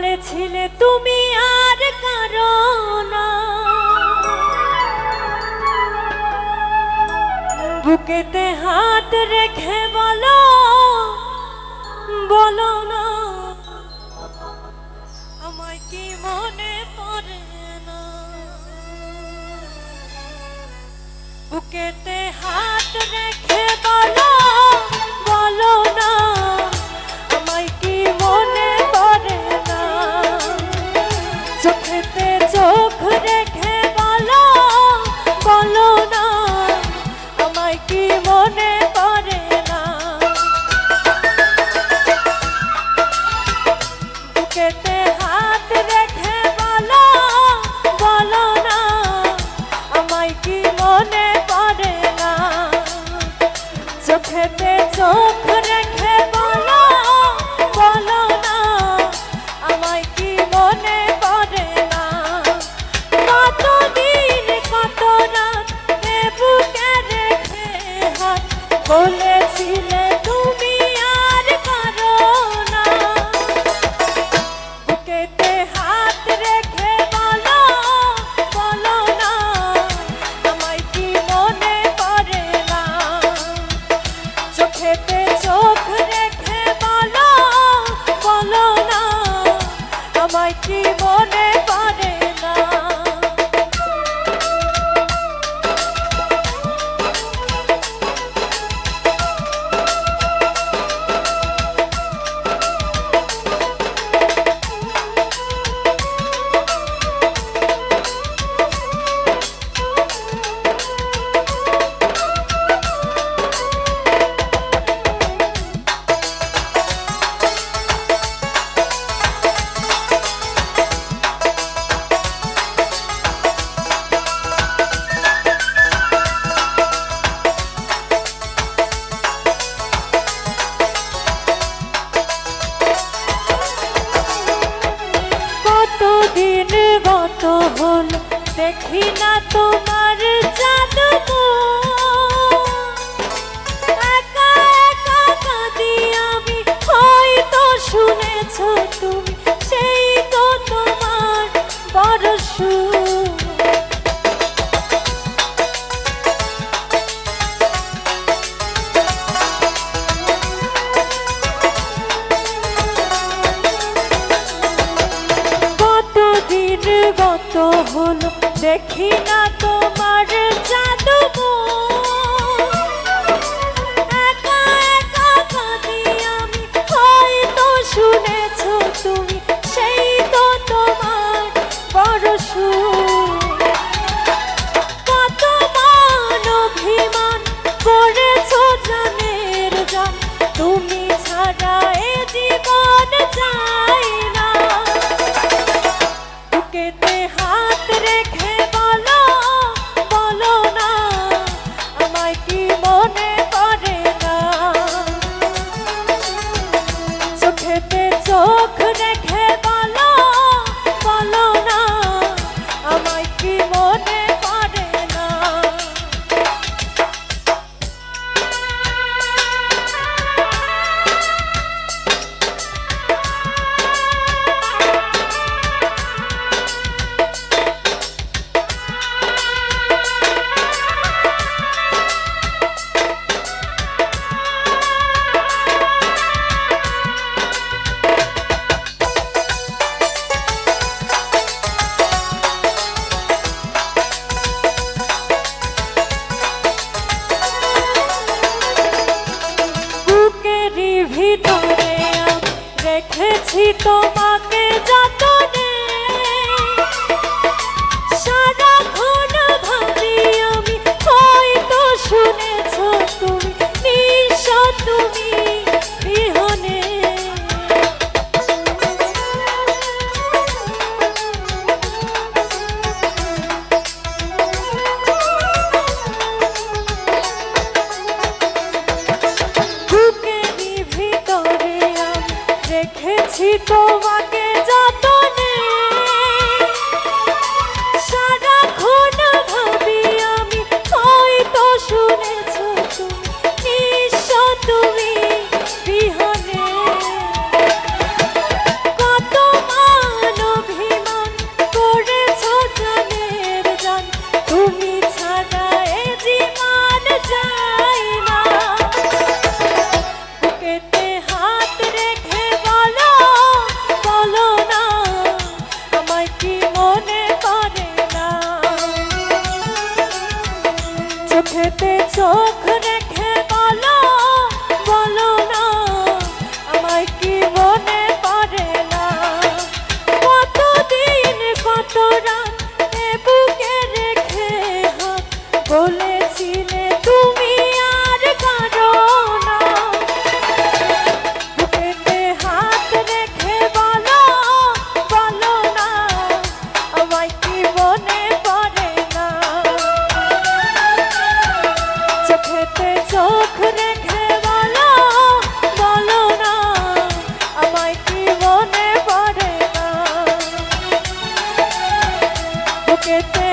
বলেছিলে তুমি আর কারও না। বুকেতে হাত রেখে বলো বলো না। আমায় কি মনে পড়ে না? বুকেতে চোখেতে চোখ রেখে বলো না, আমায় কি মনে পড়ে না? কতদিন কত রাত এ বুকে রেখে হাত বলেছিলে দেখি না তোমার গত হলো, দেখি না তোমার জাদু একা আমি তুমি, সেই কত মান অভিমান ছাড়া এ জীবন রেখেছি চোখ রেখে